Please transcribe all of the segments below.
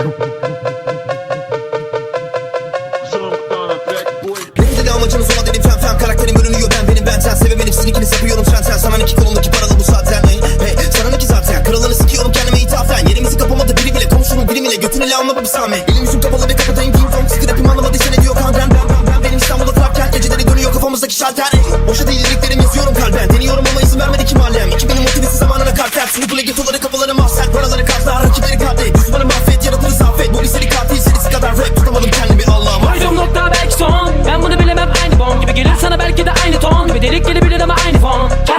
Benim de amacınız olan dedim fen fen Karakterim görünüyor ben benim ben sen Sebebin hepsini ikiniz yapıyorum sen sen Sanan iki kolumdaki paralı bu zaten hey, hey. Sanan zaten kralını sıkıyorum kendime ithafen Yerimizi kapamadı biri bile komşunun birimiyle ile anla bu sami Elim yüzüm kapalı ve kapatayım ping pong Sıkı rapim anlamadıysa ne diyor kan ben İstanbul'da trap kent geceleri dönüyor kafamızdaki şalter. Boşa değil liriklerim yazıyorum kalben Deniyorum ama izin vermedi kim alem 2000'in motivesi zamanına kartel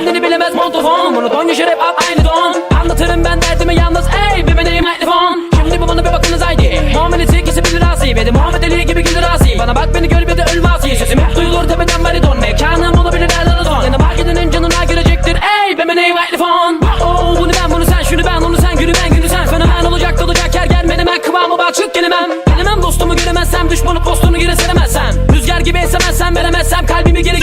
Kendini bilemez montofon don yaşar up aynı don. Anlatırım ben derdimi yalnız ey Bir benim mikrofon Şimdi bu bana bir bakınız haydi Muhammed'i ikisi bilir asi. De Muhammed Ali gibi güldür asi. Bana bak beni gör bir de ölme asi. Sesim hep duyulur tepeden baridon Mekanım olabilir her don Yanıma gidenin canına girecektir ey Bir benim mikrofon Oh bunu ben bunu sen şunu ben onu sen günü ben günü sen. Fenomen olacak dolacak yer gelmedi ben kıvamı bak çık gelemem. Gelemem dostumu göremezsem düşmanı postunu geri seremezsem Rüzgar gibi esemezsem veremezsem kalbimi geri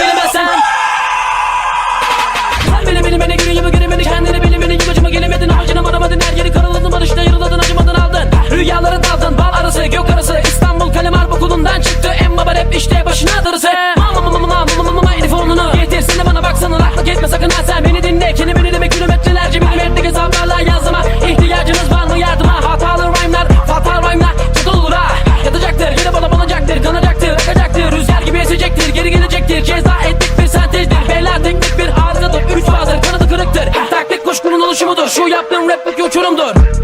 darısı Mama mama mama mama mama telefonunu Getirsin de bana baksana laklık etme sakın ha sen. Beni dinle Kelimeni demek kilometrelerce milimetrik hesaplarla yazıma İhtiyacınız var mı? Yardıma hatalı rhyme'lar fatal rhyme'lar olur ha. Yatacaktır yine bana banacaktır kanacaktır akacaktır. Rüzgar gibi esecektir geri gelecektir. Ceza ettik bir sentezdir. Bela teknik bir arızadır. Üç bazır kanadı kırıktır. Taktik kuşkunun oluşumudur. Şu yaptığım rap